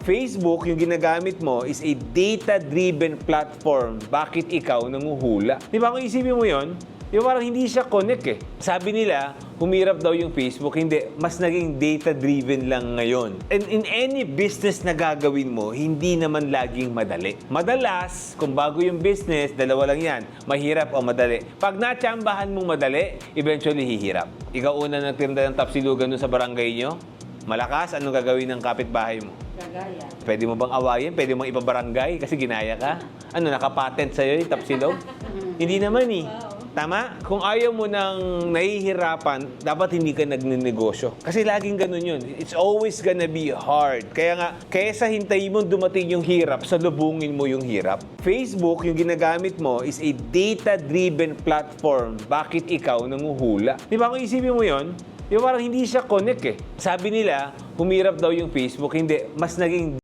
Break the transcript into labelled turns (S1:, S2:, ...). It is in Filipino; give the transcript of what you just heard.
S1: Facebook, yung ginagamit mo, is a data-driven platform. Bakit ikaw nanguhula? Di ba kung isipin mo yon? Yung parang hindi siya connect eh. Sabi nila, humirap daw yung Facebook. Hindi, mas naging data-driven lang ngayon. And in any business na gagawin mo, hindi naman laging madali. Madalas, kung bago yung business, dalawa lang yan. Mahirap o madali. Pag natsambahan mong madali, eventually hihirap. Ikaw una nagtinda ng tapsilugan dun sa barangay nyo, malakas, anong gagawin ng kapitbahay mo?
S2: Kagaya.
S1: Pwede mo bang awayin? Pwede mong ipabarangay kasi ginaya ka? Ano, nakapatent sa'yo yung tapsilog? Hindi naman eh. Tama? Kung ayaw mo nang nahihirapan, dapat hindi ka nagnenegosyo. Kasi laging ganun yun. It's always gonna be hard. Kaya nga, kaysa hintayin mo dumating yung hirap, salubungin mo yung hirap. Facebook, yung ginagamit mo, is a data-driven platform. Bakit ikaw nanguhula? Di ba kung isipin mo yon? Yung parang hindi siya connect eh. Sabi nila, humirap daw yung Facebook. Hindi, mas naging